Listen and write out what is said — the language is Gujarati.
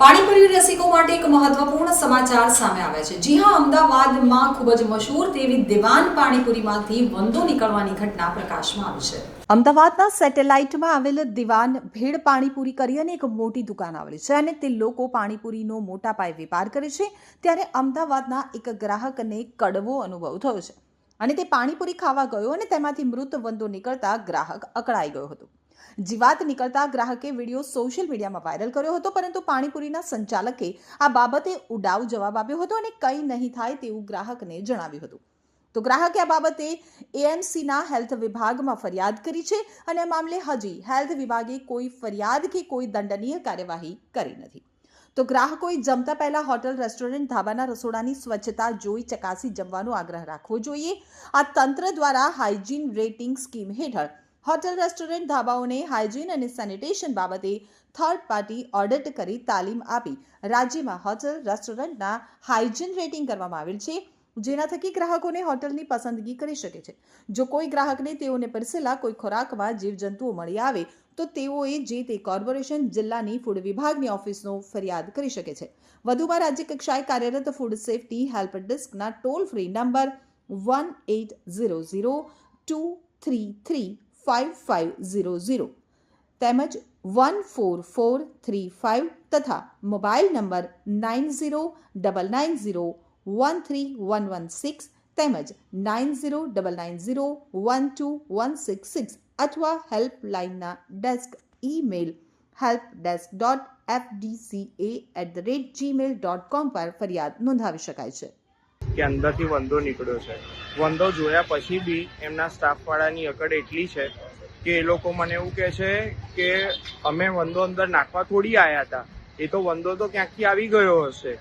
પાણીપુરી રસિકો માટે એક મહત્વપૂર્ણ સમાચાર સામે આવ્યા છે. જી હા, અમદાવાદમાં ખૂબ જ મશહૂર તેવી દિવાન પાણીપુરીમાંથી વંદો નીકળવાની ઘટના પ્રકાશમાં આવી છે. અમદાવાદના સેટેલાઇટમાં આવેલ દિવાન ભેળ પાણીપુરી કરી અને એક મોટી દુકાન આવેલી છે અને તે લોકો પાણીપુરીનો મોટા પાયે વેપાર કરે છે. ત્યારે અમદાવાદના એક ગ્રાહકને કડવો અનુભવ થયો છે અને તે પાણીપુરી ખાવા ગયો અને તેમાંથી મૃત વંદો નીકળતા ગ્રાહક અકળાઈ ગયો હતો. જીવાત નીકળતા ગ્રાહકે વીડિયો સોશિયલ મીડિયામાં વાયરલ કર્યો હતો, પરંતુ પાણીપુરીના સંચાલકે આ બાબતે ઉડાવ જવાબ આપ્યો હતો અને કંઈ નહીં થાય તેવું ગ્રાહકને જણાવ્યું હતું. તો ગ્રાહકે આ બાબતે એએમસીના હેલ્થ વિભાગમાં ફરિયાદ કરી છે અને મામલે હજી હેલ્થ વિભાગે કોઈ ફરિયાદ કે કોઈ દંડનીય કાર્યવાહી કરી નથી. તો ગ્રાહકોએ જમતા પહેલા હોટલ, રેસ્ટોરન્ટ, ધાબાના રસોડાની સ્વચ્છતા જોઈ ચકાસી જમવાનો આગ્રહ રાખવો જોઈએ. આ તંત્ર દ્વારા હાઇજીન રેટિંગ સ્કીમ હેઠળ હોટલ રેસ્ટોરન્ટ ધાબાઓને હાઇજીન અને સેનિટેશન બાબતે થર્ડ પાર્ટી ઓડિટ કરી તાલીમ આપી. રાજ્યમાં હોટેલ રેસ્ટોરન્ટના હાઇજીન રેટિંગ કરવામાં આવેલ છે, જેના થકી ગ્રાહકોને હોટલની પસંદગી કરી શકે છે. જો કોઈ ગ્રાહકને તેઓને પરસેલા કોઈ ખોરાકમાં જીવજંતુઓ મળી આવે, તો તેઓએ જે તે કોર્પોરેશન, જિલ્લાની ફૂડ વિભાગની ઓફિસનો ફરિયાદ કરી શકે છે. વધુમાં રાજ્ય કક્ષાએ કાર્યરત food safety help ડેસ્કના toll free number one eight zero zero two three three five five zero zero તેમજ one four four three five તથા mobile number nine zero double nine zero one three one one six તેમજ nine zero double nine zero one two one six six અથવા હેલ્પલાઇનના desk email help desk dot F D C A at the rate Gmail dot com પર ફરિયાદ નોંધાવી શકાય છે. કે અંદરથી વંદો નીકળ્યો છે. વંદો જોયા પછી બી એમના સ્ટાફવાળાની અકડ એટલી છે કે એ લોકો મને એવું કહે છે કે અમે વંદો અંદર નાખવા થોડી આવ્યા હતા. એ તો વંદો તો ક્યાંકથી આવી ગયો હશે?